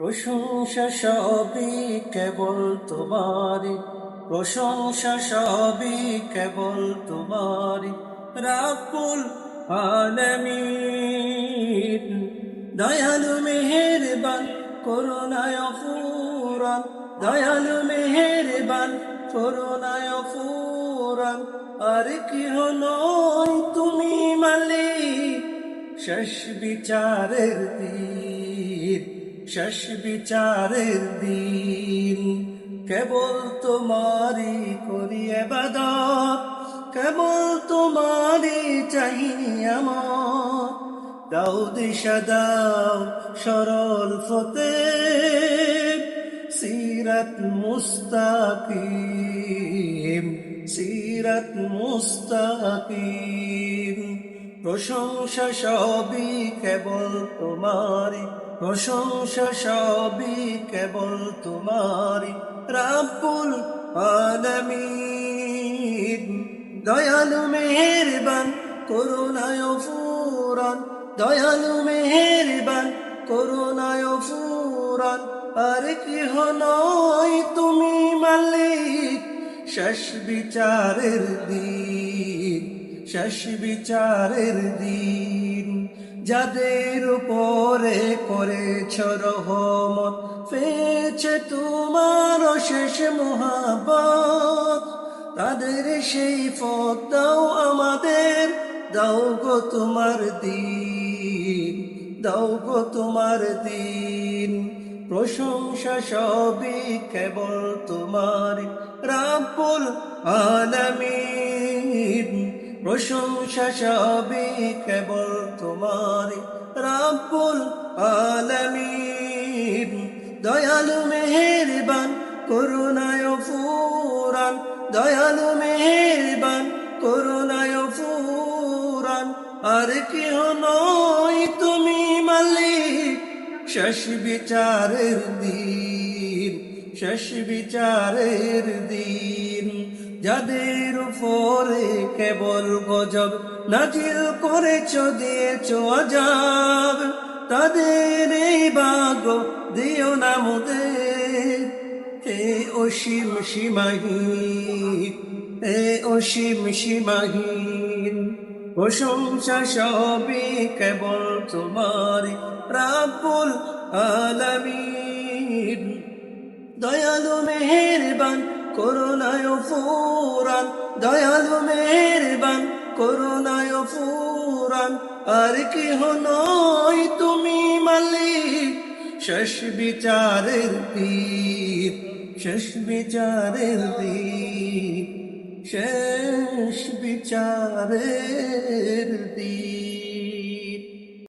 প্রশংসা সবই কেবল তোমারি প্রশংসা সবই কেবল তোমারি রাব্বুল আলামিন, দয়ালু মেহেরবান, করুণায় ফুরান দয়ালু মেহেরবান, করুণায় ফুরান আর কি নয় তুমি মালিক? শেষ বিচারের দিন। শেষ বিচারের দিন। কেবল তোমারি করি এবাদত, কেবল তোমারি চাহিনি আমার দাও দিশা, দাও সরল ফতে, সিরাত মুস্তাকিম সিরাত মুস্তাকিম। প্রশংসা সবই কেবল তোমারি প্রশংসা সবই কেবল তোমারি রাব্বুল আলামিন, দয়ালু মেহেরবান, করুণায় ফুরান দয়ালু মেহেরবান, করুণায় ফুরান আর কি নয় তুমি মালিক, শেষ বিচারের দিন। শেষ বিচারের দিন, যাদের উপরে করেছ রহমত, পেয়েছে তোমার শেষ মহাবত তাদের সেই পথ দাও আমাদের, দাও গো তোমার দিন, দাও গো তোমার দিন। প্রশংসা সবই কেবল তোমার, রাব্বুল আলামিন। প্রশংসা সবই কেবল তোমার রাব্বুল আলামিন, দয়ালু মেহেরবান, করুণায় ফুরান দয়ালু মেহেরবান, করুণায় ফুরান আর কেহ নয় তুমি মালিক। শেষ বিচারের দিন, শেষ বিচারের দিন। যাদের উপরে কেবল গজব নাজিল করেছ, দিয়েছ আজাব, তাদের এই বাগ দিও না মুদের। হে অসীম সীমাহীন, হে অসীম সীমাহীন, প্রশংসা সবই কেবল তোমার রাব্বুল আলামিন। দয়ালু, মেহেরবান করুণায় ফুরান, দয়ালু মেহেরবান, করুণায় ফুরান। আর কি নয় তুমি মালিক, শেষ বিচারের দিন শেষ বিচারের দিন শেষ বিচারের দিন